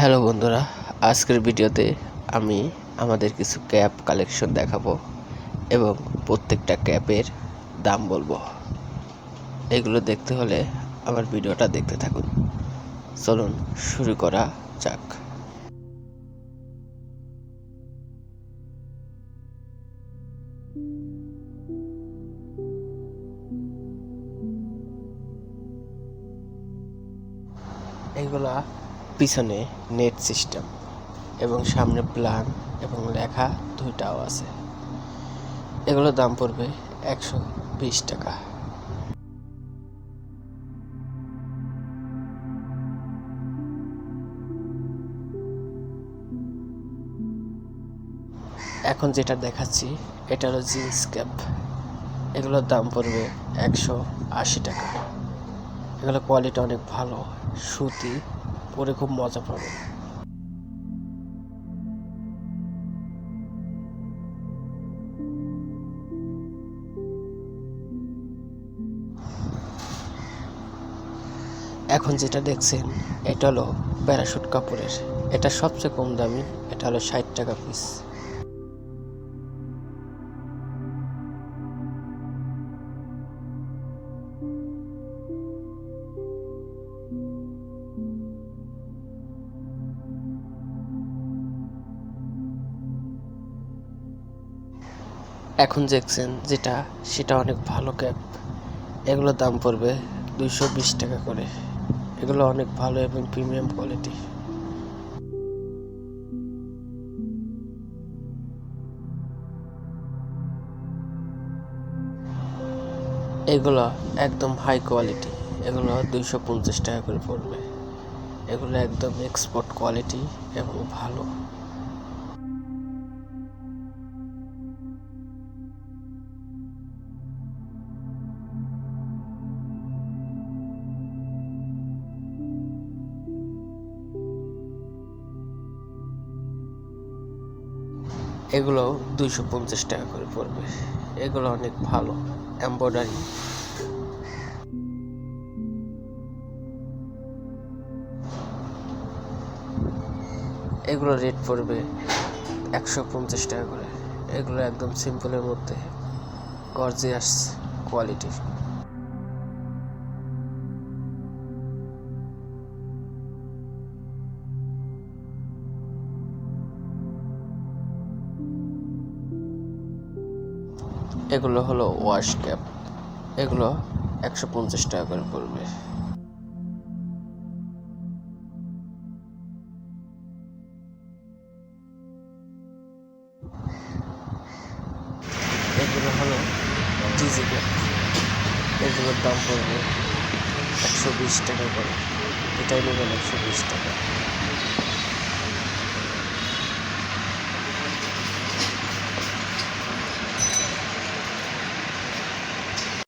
Hello বন্ধুরা, আজকের ভিডিওতে আমি আমাদের কিছু ক্যাপ কালেকশন দেখাবো এবং প্রত্যেকটা ক্যাপের দাম বলব। এগুলো দেখতে হলে আমার ভিডিওটা দেখতে থাকুন। চলুন শুরু করা যাক। এগুলা পিছনে নেট সিস্টেম এবং সামনে প্লান এবং লেখা দুইটাও আছে। এগুলোর দাম পড়বে একশো বিশ টাকা। এখন যেটা দেখাচ্ছি, এটা হলো জিন্স ক্যাপ এগুলোর দাম পড়বে একশো আশি টাকা। এগুলো কোয়ালিটি অনেক ভালো, সুতি। পরে খুব মজা পাবে। এখন যেটা দেখছেন, এটা হলো প্যারাশুট কাপড়ের। এটা সবচেয়ে কম দামি, এটা হলো ষাট টাকা পিস এখন দেখছেন যেটা, সেটা অনেক ভালো ক্যাপ। এগুলোর দাম পড়বে দুইশো বিশ টাকা করে। এগুলো অনেক ভালো এবং প্রিমিয়াম কোয়ালিটি। এগুলো একদম হাই কোয়ালিটি এগুলো দুইশো পঞ্চাশ টাকা করে পড়বে। এগুলো একদম এক্সপোর্ট কোয়ালিটি এবং ভালো। এগুলো দুইশো পঞ্চাশ টাকা করে পড়বে। এগুলো অনেক ভালো এম্ব্রয়ডারি এগুলো রেট পড়বে একশো পঞ্চাশ টাকা করে। এগুলো একদম সিম্পলের মধ্যে গর্জিয়াস কোয়ালিটির এগুলো হলো ওয়াশ ক্যাপ এগুলো একশো পঞ্চাশ টাকা করে পড়বে। এগুলো হলো ডিজি ক্যাপ এগুলোর দাম পড়বে একশো বিশ টাকা করে। এটাই নেবেন একশো বিশ টাকা।